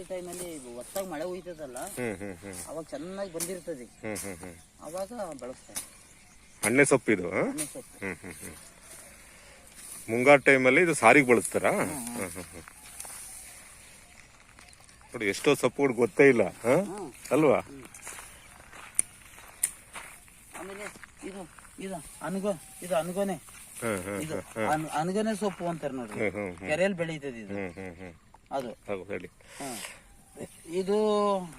ಈ ಟೈಮಲ್ಲಿ ಒತ್ತಾಗಿ ಮಳೆ ಹುಯ್ತದಲ್ಲ ಅವಾಗ ಚೆನ್ನಾಗಿ ಬಂದಿರ್ತದೆ. ಅವಾಗ ಬಳಸ್ತಾರೆ. ಹಣ್ಣೆ ಸೊಪ್ಪಿದು ಇದು ಮುಂಗಾರು ಟೈಮಲ್ಲಿ ಇದು ಸಾರಿಗೆ ಬಳಸ್ತಾರ? ನೋಡಿ ಎಷ್ಟೋ ಸೊಪ್ಪುಗಳು ಗೊತ್ತೇ ಇಲ್ಲ ಅಲ್ವಾ? ಆಮೇಲೆ ಇದು ಇದು ಅನ್ಗೋ ಇದು ಅನ್ಗೋನೆ. ಅನ್ಗೋನೆ ಸೊಪ್ಪು ಅಂತಾರೆ ಹ್ಮ್ ಕೆರೆಯಲ್ಲಿ ಬೆಳೀತದೆ ಇದು. ಅದು ಹೌದು ಹೇಳಿ ಹ್ಮ್. ಇದು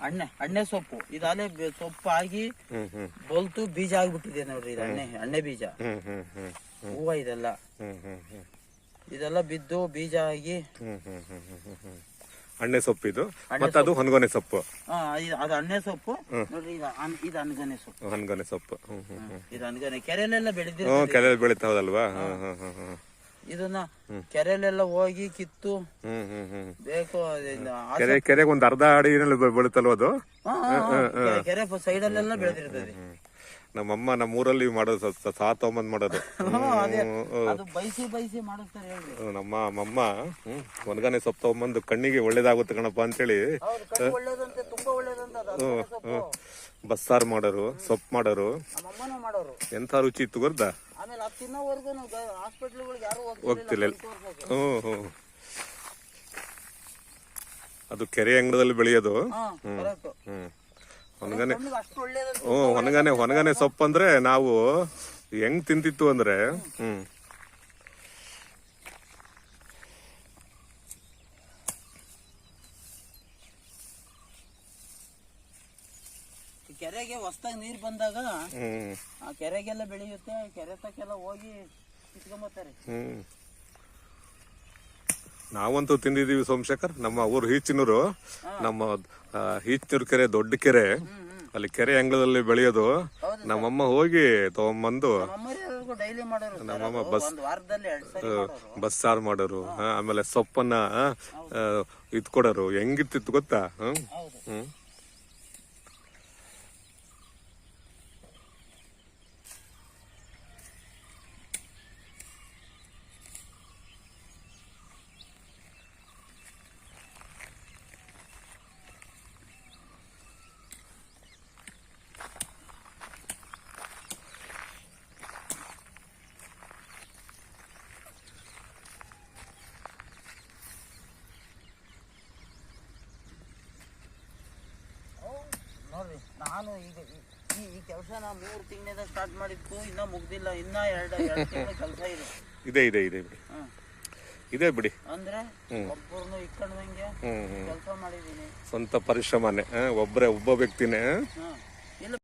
ಅಣ್ಣೆ ಅಣ್ಣೆ ಸೊಪ್ಪು ಇದಾಲೆ ಬೆ- ಸೊಪ್ಪು ಆಗಿ ಹ್ಮ್ ಹ್ಮ್ ಬೊಲ್ತು ಬೀಜ ಆಗ್ಬಿಟ್ಟಿದೆ ನೋಡ್ರಿ ಇದು ಅಣ್ಣೆ ಅಣ್ಣೆ ಬೀಜ ಹ್ಮ್ ಹ್ಮ್ ಹ್ಮ್ ಹ್ಮ್ ಹೂವ ಇದೆಲ್ಲ ಹ್ಮ್ ಹ್ಮ್ ಹ್ಮ್ ಇದೆಲ್ಲ ಬಿದ್ದು ಬೀಜ ಆಗಿ ಹ್ಮ್ ಸೊಪ್ಪು ಇದು ಹ್ಮ್ ಹ್ಮ್ ಹ್ಮ್ ಹಣ್ಣೆ ಸೊಪ್ಪಿದು ಮತ್ತೆ ಅದು ಹೊನ್ಗೊನೆ ಸೊಪ್ಪು ಆ, ಇದು- ಅದು ಅಣ್ಣೆ ಸೊಪ್ಪು ನೋಡ್ರಿ ಇದು ಅನ್- ಇದು ಅನ್ಗನೆ ಸೊಪ್ಪು ಹೊನ್ಗೊನೆ ಸೊಪ್ಪು ಹ್ಮ್ ಹ್ಮ್ ಹ್ಮ್ ಇದು ಅನ್ಗನೆ ಕೆರೆನೆಲ್ಲ ಹ್ಮ್ ಬೆಳಿತಾವದಲ್ವಾ ಹ್ಮ್ ಹ್ಮ್ ಹ್ಮ್ ಹ್ಮ್ ಇದನ್ನ ಕೆರೆಲೆಲ್ಲ ಹೋಗಿ ಕಿತ್ತು. ಬೇಕು ಕೆರೆ ಕೆರೆಗೆ ಒಂದ್ ಅರ್ಧ ಅಡಿ ಬೆಳೀತಲ್ವ ಅದು? ಕೆರೆ ಸೈಡ್ ಅಲ್ಲೆಲ್ಲ ಬೆಳೆದಿರ್ತದೆ. ನಮ್ಮಅಮ್ಮ ನಮ್ಮ ನಮ್ಮೂರಲ್ಲಿ ಮಾಡೋದು ಸ- ಸ- ಸಾ ತಗೊಂಬಂದ್ ಮಾಡೋದು. ಬೈಸಿ ಬೈಸಿ. ನಮ್ಮ ನಮ್ಮಮ್ಮ ಹ್ಮ್ ಒಣಗನೆ ಸೊಪ್ಪು ತಗೊಂಬಂದು ಕಣ್ಣಿಗೆ ಒಳ್ಳೇದಾಗುತ್ತೆ ಕಣಪ್ಪ ಅಂತೇಳಿ. ಬಸ್ಸಾರು ಮಾಡೋರು ಸೊಪ್ಪು ಮಾಡೋರು. ಎಂಥ ಮಾಡೋರು. ಎಂತ ರುಚಿ ಇತ್ತು ಗೊತ್ತಾ? ಅದು ಹ್ಞೂ ಹ್ಮ್ ಅದು ಕೆರೆ ಅಂಗಡದಲ್ಲಿ ಬೆಳೆಯೋದು. ಹ್ಮ್ ಒಳ್ಳೇದಂತ ಹ್ಮ್ ಒಣಗನೆ ಒಣಗನೆ ಸೊಪ್ಪು ಅಂದ್ರೆ ನಾವು ಹೆಂಗ್ ತಿಂತಿತ್ತು ಅಂದ್ರೆ ಹ್ಮ್. ಕೆರೆಗೆ ಹೊಸ್ದಾಗ ನೀರ್ ಬಂದಾಗ ಆ ಕೆರೆಗೆಲ್ಲ ಬೆಳೆಯುತ್ತೆ ಕೆರೆ ತಕ್ಕೆಲ್ಲ ಹೋಗಿ ಕಿತ್ಕೊಂಬತ್ತಾರೆ ಹ್ಮ್ ನಾವಂತೂ ತಿಂದಿದೀವಿ ಸೋಮಶೇಖರ್. ನಮ್ಮ ಊರು ಹೀಚಿನೂರು ನಮ್ಮ ಹೀಚಿನೂರು ಈಚಿನೂರು ಕೆರೆ ದೊಡ್ಡ ಕೆರೆ. ಅಲ್ಲಿ ಕೆರೆ ಅಂಗಳದಲ್ಲಿ ಬೆಳೆಯೋದು. ನಮ್ಮಮ್ಮ ಹೋಗಿ ತಗೊಂಬಂದು ನಮ್ಮಮ್ಮ ಅದು. ಬಸ್- ಸಾರು ಮಾಡೋರು. ಆಮೇಲೆ ಸೊಪ್ಪನ್ನ ಇದ್ ಕೊಡೋರು ಹೆಂಗಿರ್ತಿತ್ತು ಗೊತ್ತಾ? ಹ್ಮ್ ಹೌದು ಹ್ಮ್ ನೋಡ್ರಿ ನಾನು ಈಗ ಈ- ಈ ನಾ ಮೂರು ತಿಂಗಳಿಂದ ಸ್ಟಾರ್ಟ್ ಮಾಡಿದ್ದು ಇನ್ನೂ ಮುಗ್ದಿಲ್ಲ ಇನ್ನ ಎರಡು ಎರಡು ತಿಂಗಳ ಕೆಲಸ ಇದೆ. ಇದೆ ಇದೆ ಇದೆ ಬಿಡಿ. ಹ್ಮ್. ಇದೆ ಬಿಡಿ. ಅಂದ್ರೆ ಒಬ್ಬರನ್ನು ಇಕ್ಕಂಡಂಗೆ ಕೆಲಸ ಮಾಡಿದೀನಿ ಸ್ವಂತ ಪರಿಶ್ರಮನೆ ಒಬ್ಬರೇ ಒಬ್ರೇ ಒಬ್ಬ ವ್ಯಕ್ತಿನೇ ಹ್ಮ್.